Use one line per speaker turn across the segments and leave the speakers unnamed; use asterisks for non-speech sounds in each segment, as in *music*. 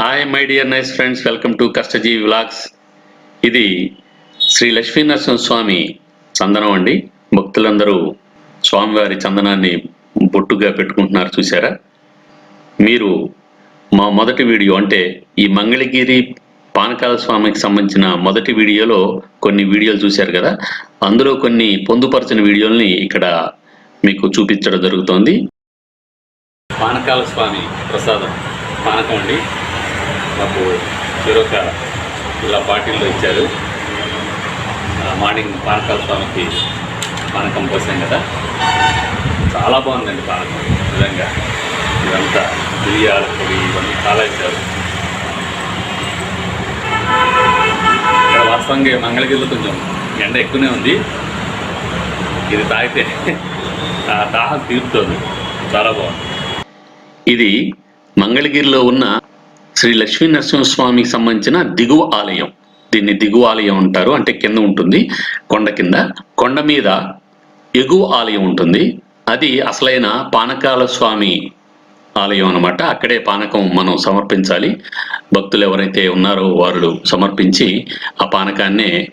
Hi my dear nice friends welcome to Kashtajeevi vlogs ఇది శ్రీ లక్ష్మీ నరసింహస్వామి చందనం అండి. భక్తులందరూ స్వామివారి చందనాన్ని బొట్టుగా పెట్టుకుంటున్నారు చూసారా? మీరు మా మొదటి వీడియో అంటే ఈ మంగళగిరి పానకాల స్వామికి సంబంధించిన మొదటి వీడియోలో కొన్ని వీడియోలు చూశారు కదా? అందులో కొన్ని పొందుపరిచిన వీడియోల్ని ఇక్కడ మీకు చూపించడం జరుగుతోంది. పానకాల స్వామి ప్రసాదం. పానకం అండి. మాకు చెరొక ఇలా బాటిల్లో ఇచ్చారు. మార్నింగ్ పానకాల స్వామికి పానకం పోసాం కదా. చాలా బాగుందండి పానకం నిజంగా. ఇదంతా బియ్యాలు పొడి ఇవన్నీ చాలా ఇచ్చారు. ఇక్కడ వాస్తవంగా మంగళగిరిలో కొంచెం ఎండ ఎక్కువనే ఉంది. ఇది తాగితే దాహం తీరుతుంది. చాలా బాగుంది. ఇది మంగళగిరిలో ఉన్న శ్రీ లక్ష్మీ నరసింహస్వామికి సంబంధించిన దిగువ ఆలయం. దీన్ని దిగువ ఆలయం అంటారు. అంటే కింద ఉంటుంది. కొండ కింద. కొండ మీద ఎగువ ఆలయం ఉంటుంది. అది అసలైన పానకాల స్వామి ఆలయం అనమాట అక్కడే పానకం మనం సమర్పించాలి. భక్తులు ఎవరైతే ఉన్నారో వారు సమర్పించి ఆ పానకాన్నే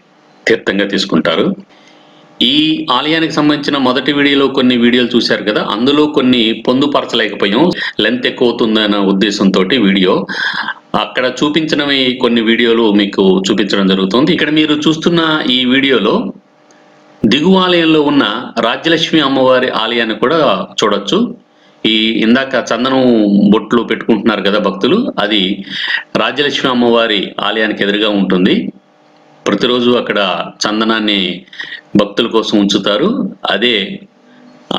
తీర్థంగా తీసుకుంటారు. ఈ ఆలయానికి సంబంధించిన మొదటి వీడియోలో కొన్ని వీడియోలు చూశారు కదా అందులో కొన్ని పొందుపరచలేకపోయాం. లెంత్ ఎక్కువ అవుతుందన్న ఉద్దేశంతో వీడియో. అక్కడ చూపించినవి కొన్ని వీడియోలు మీకు చూపించడం జరుగుతుంది. ఇక్కడ మీరు చూస్తున్న ఈ వీడియోలో దిగువ ఆలయంలో ఉన్న రాజ్యలక్ష్మి అమ్మవారి ఆలయాన్ని కూడా చూడొచ్చు. ఈ ఇందాక చందనం బొట్లు పెట్టుకుంటున్నారు కదా భక్తులు అది రాజ్యలక్ష్మి అమ్మవారి ఆలయానికి ఎదురుగా ఉంటుంది. ప్రతిరోజు అక్కడ చందనాన్ని భక్తుల కోసం ఉంచుతారు. అదే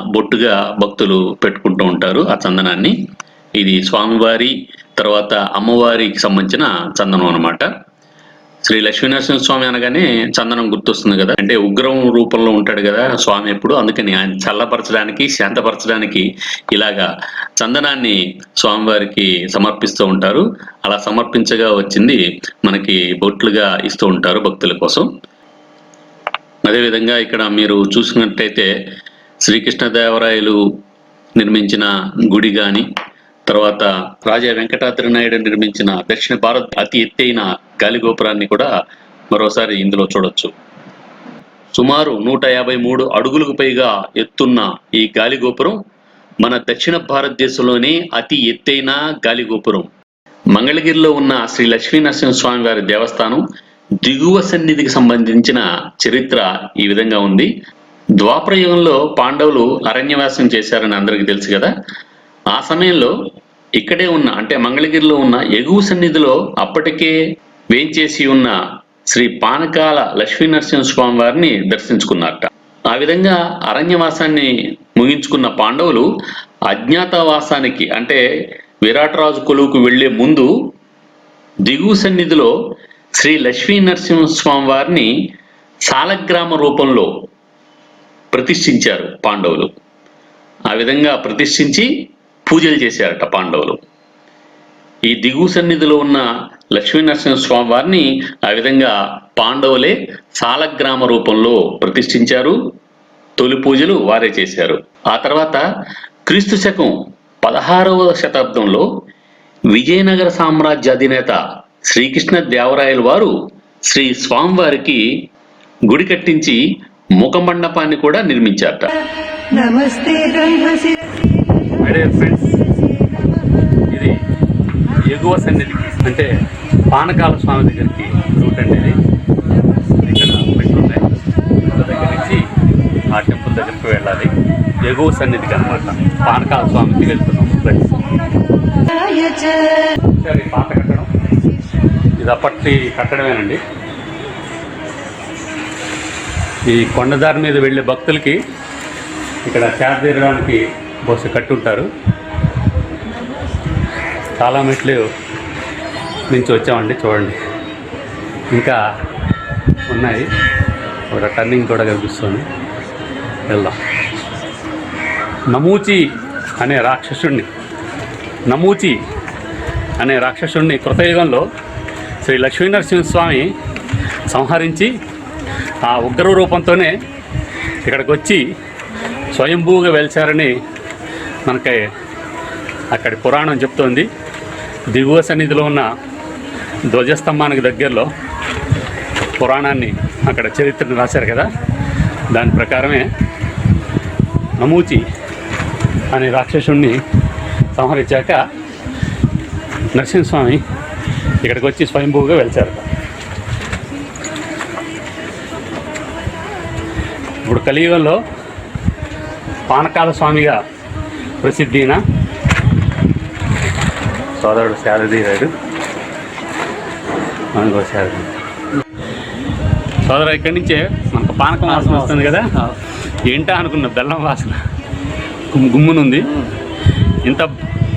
బొట్టుగా భక్తులు పెట్టుకుంటూ ఉంటారు ఆ చందనాన్ని. ఇది స్వామివారి తర్వాత అమ్మవారికి సంబంధించిన చందనం అనమాట శ్రీ లక్ష్మీనరసింహ స్వామి అనగానే చందనం గుర్తొస్తుంది కదా. అంటే ఉగ్రం రూపంలో ఉంటాడు కదా స్వామి ఎప్పుడు. అందుకని ఆయన చల్లపరచడానికి శాంతపరచడానికి ఇలాగా చందనాన్ని స్వామివారికి సమర్పిస్తూ ఉంటారు. అలా సమర్పించగా వచ్చింది మనకి బొట్లుగా ఇస్తూ ఉంటారు భక్తుల కోసం. అదేవిధంగా ఇక్కడ మీరు చూసినట్టయితే శ్రీకృష్ణదేవరాయలు నిర్మించిన గుడి కానీ తర్వాత రాజా వెంకటాద్రి నాయుడు నిర్మించిన దక్షిణ భారత్ అతి ఎత్తైన గాలి గోపురాన్ని కూడా మరోసారి ఇందులో చూడొచ్చు. సుమారు నూట యాభై మూడు అడుగులకు పైగా ఎత్తున్న ఈ గాలి గోపురం మన దక్షిణ భారతదేశంలోనే అతి ఎత్తైన గాలి గోపురం. మంగళగిరిలో ఉన్న శ్రీ లక్ష్మీ నరసింహస్వామి వారి దేవస్థానం దిగువ సన్నిధికి సంబంధించిన చరిత్ర ఈ విధంగా ఉంది. ద్వాపరయుగంలో పాండవులు అరణ్యవాసం చేశారని అందరికీ తెలుసు కదా. ఆ సమయంలో ఇక్కడే ఉన్న అంటే మంగళగిరిలో ఉన్న ఎగువ సన్నిధిలో అప్పటికే వేంచేసి ఉన్న శ్రీ పానకాల లక్ష్మీ నరసింహస్వామి వారిని దర్శించుకున్నారట. ఆ విధంగా అరణ్యవాసాన్ని ముగించుకున్న పాండవులు అజ్ఞాతవాసానికి అంటే విరాటరాజు కొలువుకు వెళ్ళే ముందు దిగువ సన్నిధిలో శ్రీ లక్ష్మీ నరసింహస్వామి వారిని సాలగ్రామ రూపంలో ప్రతిష్ఠించారు పాండవులు. ఆ విధంగా ప్రతిష్ఠించి పూజలు చేశారట పాండవులు. ఈ దిగు సన్నిధిలో ఉన్న లక్ష్మీనరసింహ స్వామి వారిని ఆ విధంగా పాండవులే సాలగ్రామ రూపంలో ప్రతిష్ఠించారు తొలి పూజలు వారే చేశారు. ఆ తర్వాత క్రీస్తు శకం పదహారవ శతాబ్దంలో విజయనగర సామ్రాజ్య అధినేత శ్రీకృష్ణ దేవరాయల వారు శ్రీ స్వామివారికి గుడి కట్టించి ముఖ మండపాన్ని కూడా నిర్మించారట.
నమస్తే బ్రహ్మసి
ఫ్రెండ్స్ ఇది ఎగువ సన్నిధి అంటే పానకాల స్వామి దగ్గరికి రూట్ అండి ఇది. ఇక్కడ మెట్లు ఉన్నాయి. మెట్ల దగ్గర నుంచి ఆ టెంపుల్ దగ్గరికి వెళ్ళాలి. ఎగువ సన్నిధికి అనమాట పానకాల స్వామికి వెళ్తున్నాం ఫ్రెండ్స్ సరే పాత కట్టడం. ఇది అప్పటి కట్టడమేనండి. ఈ కొండదారి మీద వెళ్ళే భక్తులకి ఇక్కడ చేరదీరడానికి బస్సు కట్టుంటారు. చాలా మెట్లు నుంచి వచ్చామండి చూడండి. ఇంకా ఉన్నాయి. ఒక టర్నింగ్ కూడా కనిపిస్తుంది. వెళ్దాం. నమూచి అనే రాక్షసుణ్ణి నమూచి అనే రాక్షసుడిని కృతయుగంలో శ్రీ లక్ష్మీనరసింహస్వామి సంహరించి ఆ ఉగ్ర రూపంతోనే ఇక్కడికి వచ్చి స్వయంభూగా వెలిచారని మనకి అక్కడి పురాణం చెప్తోంది. దిగువ సన్నిధిలో ఉన్న ధ్వజస్తంభానికి దగ్గరలో పురాణాన్ని అక్కడ చరిత్రను రాశారు కదా. దాని ప్రకారమే నమూచి అనే రాక్షసుణ్ణి సంహరించాక నరసింహస్వామి ఇక్కడికి వచ్చి స్వయంభూగా వెలిచారు ఇప్పుడు కలియుగంలో పానకాల స్వామిగా ప్రసిద్ధిన? సోదరుడు శారదీ గారు మనకు శారది సోదరు ఇక్కడి నుంచే మనకు పానకం వాసన వస్తుంది కదా? ఏంటా అనుకున్న బెల్లం వాసన. గుమ్- గుమ్మునుంది. ఇంత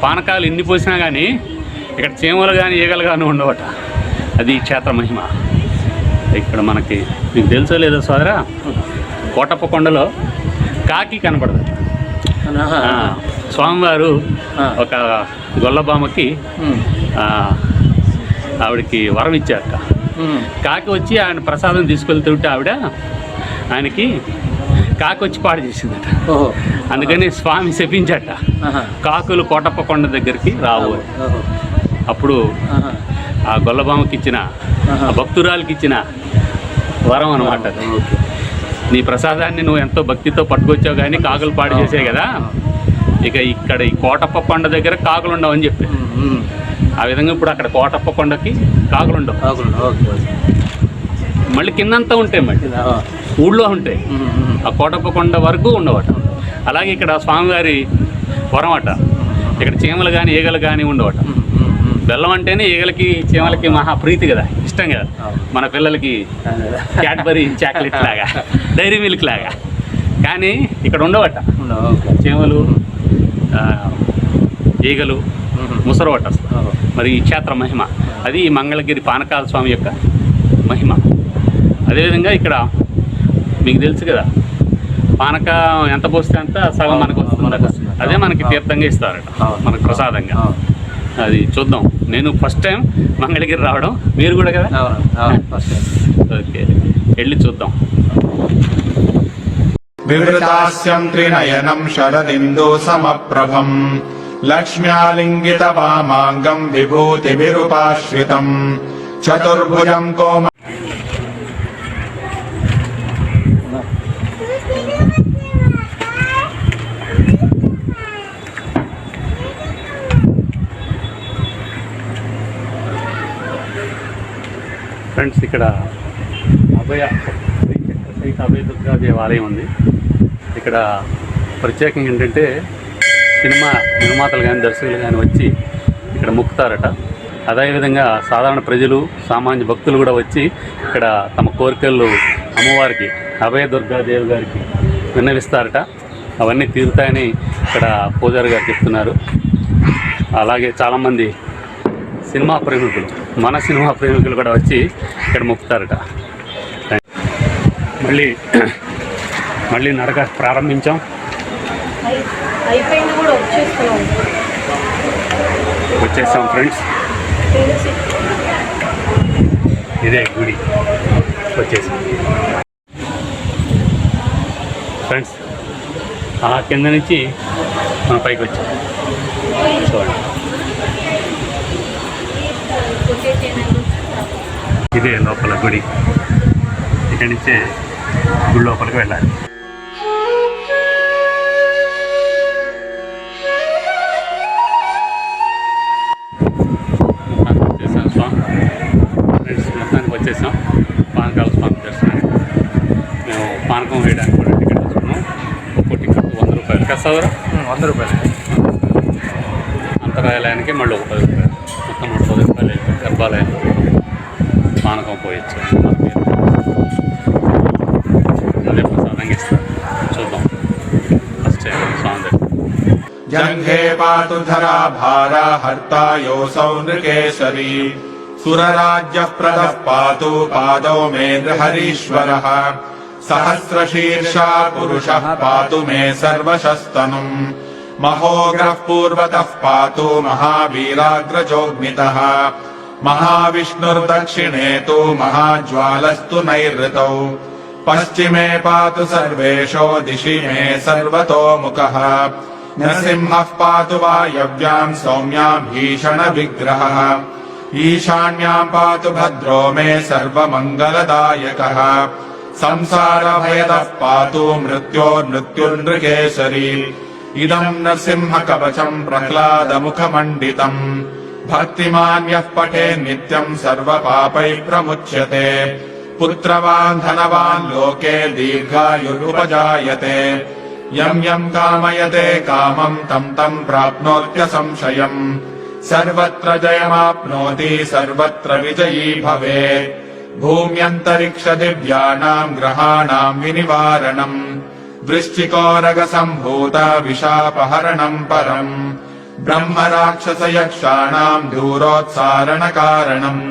పానకాలు ఎన్ని పోసినా కానీ ఇక్కడ చీమలు కానీ ఈగలు కానీ ఉండవట. అది క్షేత్ర మహిమ. ఇక్కడ మనకి మీకు తెలుసో లేదో సోదరా? కోటప్ప కొండలో కాకి కనపడదు. స్వామివారు. ఒక గొల్లబామకి ఆవిడకి వరం ఇచ్చారట. కాకి వచ్చి ఆయన ప్రసాదం తీసుకెళ్తుంటే ఆవిడ ఆయనకి కాకి వచ్చి పాడు చేసిందట. అందుకని స్వామి శపించట. కాకులు కోటప్ప కొండ దగ్గరికి రావు. అప్పుడు ఆ గొల్లబామకి ఇచ్చిన భక్తురాలకి ఇచ్చిన వరం అనమాట నీ ప్రసాదాన్ని నువ్వు ఎంతో భక్తితో పట్టుకొచ్చావు కానీ కాకులు పాడు చేసాయి కదా? ఇక ఇక్కడ ఈ కోటప్ప కొండ దగ్గర కాకులు ఉండవని చెప్పి. ఆ విధంగా ఇప్పుడు అక్కడ కోటప్ప కొండకి కాకులు ఉండవు. మళ్ళీ కిందంతా ఉంటాయి మళ్ళీ. ఊళ్ళో ఉంటాయి. ఆ కోటప్ప కొండ వరకు ఉండవట. అలాగే ఇక్కడ స్వామివారి వరం అట ఇక్కడ చీమలు కానీ ఈగలు కానీ ఉండవట. బెల్లం అంటేనే ఈగలకి చీమలకి మహా ప్రీతి కదా. ఇష్టం కదా
అవును.
మన పిల్లలకి క్యాడ్బరీ *laughs* చాక్లెట్ లాగా డైరీ మిల్క్ లాగా కానీ ఇక్కడ ఉండవట చీమలు ఈగలు ముసరవట. మరి ఈ క్షేత్ర మహిమ అది ఈ మంగళగిరి పానకాల స్వామి యొక్క మహిమ అదేవిధంగా ఇక్కడ మీకు తెలుసు కదా పానక ఎంత పోస్తే అంత సగం మనకు వస్తుంది. అదే మనకి తీర్థంగా ఇస్తారట. మనకు ప్రసాదంగా. అది చూద్దాం. నేను ఫస్ట్ టైం మంగళగిరి రావడం. మీరు కూడా కదా? ఓకే. వెళ్ళి చూద్దాం.
వివృతాస్యం త్రినయనం శరదిందో సమప్రభం. లక్ష్మ్యాలింగిత వామాంగం విభూతిరుపాశ్రితం చతుర్భుజం కోమ
ఫ్రెండ్స్ ఇక్కడ అభయ శ్రీ సహిత అభయ దుర్గా దేవాలయం ఉంది. ఇక్కడ ప్రత్యేకంగా ఏంటంటే సినిమా నిర్మాతలు కానీ దర్శకులు కానీ వచ్చి ఇక్కడ మొక్కుతారట. అదేవిధంగా సాధారణ ప్రజలు సామాన్య భక్తులు కూడా వచ్చి ఇక్కడ తమ కోరికలు అమ్మవారికి అభయ దుర్గాదేవి గారికి విన్నవిస్తారట. అవన్నీ తీరుతాయని ఇక్కడ పూజారి గారు చెప్తున్నారు. అలాగే చాలామంది సినిమా ప్రేమికులు మన సినిమా ప్రేమికులు కూడా వచ్చి ఇక్కడ మొక్కుతారట. మళ్ళీ మళ్ళీ నడక ప్రారంభించాం. వచ్చేసాం ఫ్రెండ్స్. ఇదే గుడి. వచ్చేసాం. ఫ్రెండ్స్ ఆ కింద నుంచి మన పైకి వచ్చాం. చూడండి. ఇదే లోపల గుడి. ఇక్కడి నుంచే గుడి లోపలికి వెళ్ళాలి. వచ్చేసాం స్వామి. ఫ్రెండ్స్ మొత్తానికి వచ్చేసాం. పానకాల స్వామి దర్శనానికి. మేము పానకం వేయడానికి కూడా టికెట్ తీసుకున్నాం. ఒక్కో టికెట్ వంద రూపాయలు. కదా
వంద రూపాయలు.
అంతరాలయానికి మళ్ళీ ఒక పది రూపాయలు. మొత్తం నూట పది రూపాయలు గర్భాలయంలో పానకం పోయొచ్చు అదే ప్రసాదంగా ఇస్తారు చూద్దాం ఫస్ట్ స్వామి దగ్గర
जङ्घे पातु धरा भारा हर्ता योऽसौ नृकेशरी सुरराज्यः प्रदः पातु पादौ मे नृहरीश्वरः सहस्रशीर्षा पुरुषः पातु मे सर्वशस्तनुम् महोग्रः पूर्वतः पातु महावीराग्रजोग्नितः महाविष्णुर्दक्षिणे तु महाज्वालस्तु नैऋतौ। पश्चिमे पातु सर्वेषो दिशि मे सर्वतोमुखः। नृसिंहः पातु वायव्याम् सौम्याम् भीषणविग्रहः। ईशान्याम् पातु भद्रो मे सर्वमङ्गलदायकः। संसारभयदः पातु मृत्योर्मृत्युर्नृकेसरी इदम् नृसिंहकवचम् प्रह्लादमुखमण्डितम् भक्तिमान् यः पठे नित्यम् सर्वपापैः प्रमुच्यते। पुत्रवान् धनवान् लोके दीर्घायुरुपजायते। यम् यम् कामयते कामम् तम् तम् प्राप्नोत्यसंशयम् सर्वत्र जयमाप्नोति सर्वत्र विजयी भवेत्। भूम्यन्तरिक्षदिव्यानाम् ग्रहाणाम् विनिवारणम्। वृश्चिकोरगसम्भूत विशापहरणम् परम् ब्रह्मराक्षसयक्षाणाम् दूरोत्सारणकारणम्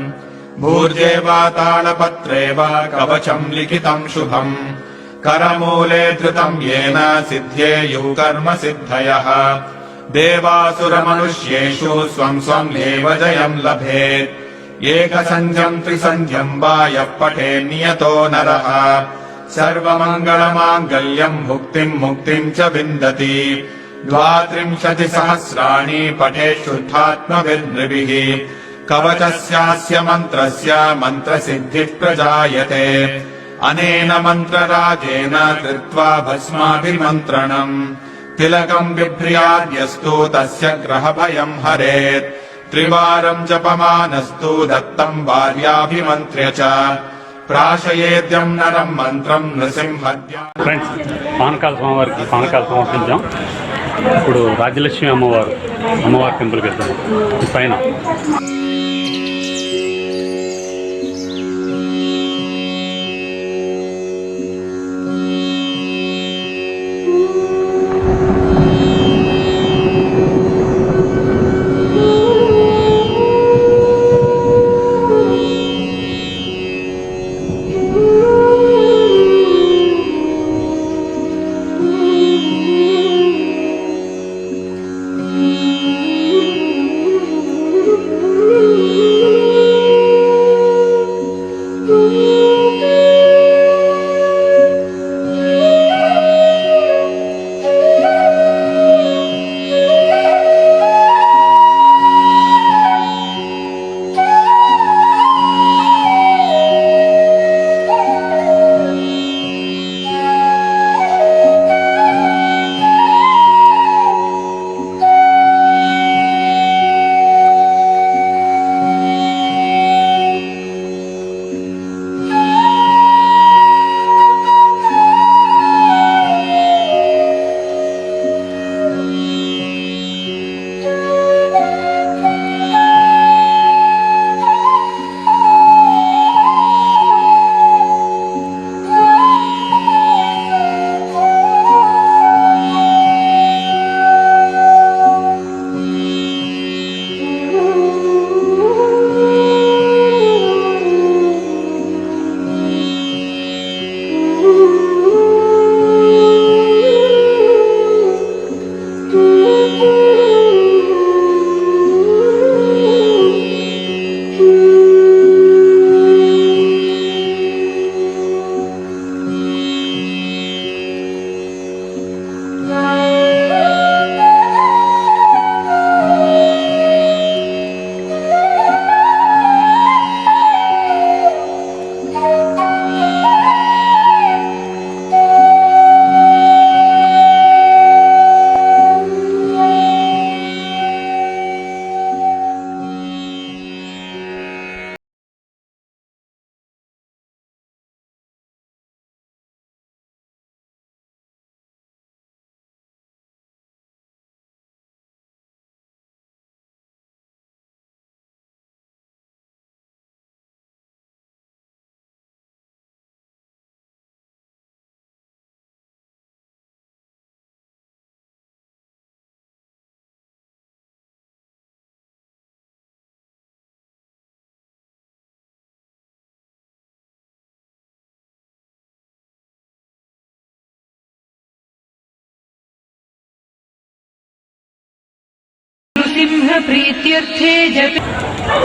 भूर्जे वा तालपत्रे वा कवचम् लिखितम् शुभम् करमूले धृतम् येन सिद्ध्येयुः कर्म सिद्धयः देवासुरमनुष्येषु स्वम् स्वम् एव जयम् लभेत् एकसन्ध्यम् त्रिसन्ध्यम् वा यः पठे नियतो नरः सर्वमङ्गलमाङ्गल्यम् भुक्तिम् मुक्तिम् च विन्दति द्वात्रिंशतिसहस्राणि पठे शुद्धात्मभिर्नृभिः कवचस्यास्य मन्त्रस्य मन्त्रसिद्धिः प्रजायते अनेन मन्त्रराजेन कृत्वा भस्माभिमन्त्रणम् तिलकम् बिभ्र्याद्यस्तु तस्य ग्रहभयम् हरेत् त्रिवारम् जपमानस्तु दत्तम् भार्याभिमन्त्र्य च प्राशयेद्यम् नरम् मन्त्रम् नृसिंहद्या
ఫ్రెండ్స్ పానకాల స్వామివారికి పానకాలు సమర్పించాం ఇప్పుడు రాజ్యలక్ష్మి అమ్మవారు అమ్మవారి టెంపుల్కి వెళ్తాము పైన.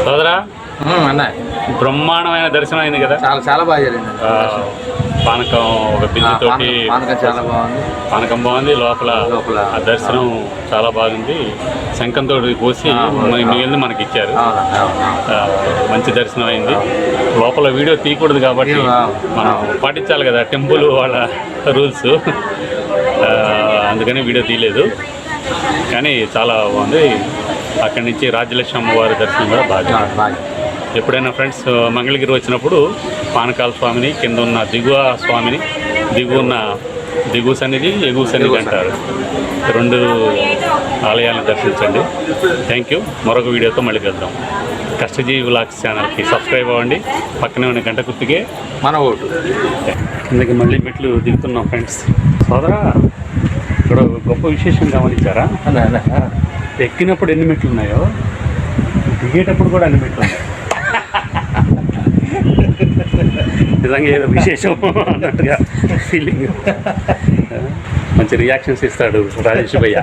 సోదరా
అన్న.
బ్రహ్మాండమైన దర్శనం అయింది కదా?
చాలా చాలా బాగా జరిగింది.
ఆ, పానకం ఒక బిందుతోటి
పానకం చాలా బాగుంది.
పానకం బాగుంది లోపల
లోపల.
ఆ దర్శనం చాలా బాగుంది. శంఖంతో కోసి మిగిలింది మనకి ఇచ్చారు మంచి దర్శనం అయింది. లోపల వీడియో తీయకూడదు కాబట్టి. మనం పాటించాలి కదా టెంపుల్ వాళ్ళ రూల్స్. అందుకని వీడియో తీయలేదు. కానీ చాలా బాగుంది. అక్కడి నుంచి రాజ్యలక్ష్మి అమ్మవారి దర్శనం కూడా బాగా ఎప్పుడైనా ఫ్రెండ్స్ మంగళగిరి వచ్చినప్పుడు పానకాల స్వామిని కింద ఉన్న దిగువ స్వామిని దిగువ ఉన్న దిగువ సన్నిధి ఎగువ సన్నిధి అంటారు. రెండు ఆలయాలను దర్శించండి. థ్యాంక్ యూ మరొక వీడియోతో మళ్ళీ కలుద్దాం. కష్టజీవి వ్లాగ్స్ ఛానల్కి సబ్స్క్రైబ్ అవ్వండి. పక్కనే ఉన్న గంట గుర్తుకే
మన ఓటు.
కిందకి మళ్ళీ మెట్లు దిగుతున్నాం ఫ్రెండ్స్. సోదరా ఇక్కడ గొప్ప విశేషం గమనించారా? ఎక్కినప్పుడు ఎన్ని మెట్లు ఉన్నాయో దిగేటప్పుడు కూడా అన్ని మెట్లు ఉన్నాయి. నిజంగా ఏదో విశేషం అన్నట్టుగా ఫీలింగ్ మంచి రియాక్షన్స్ ఇస్తాడు రాజేష్ భయ్య.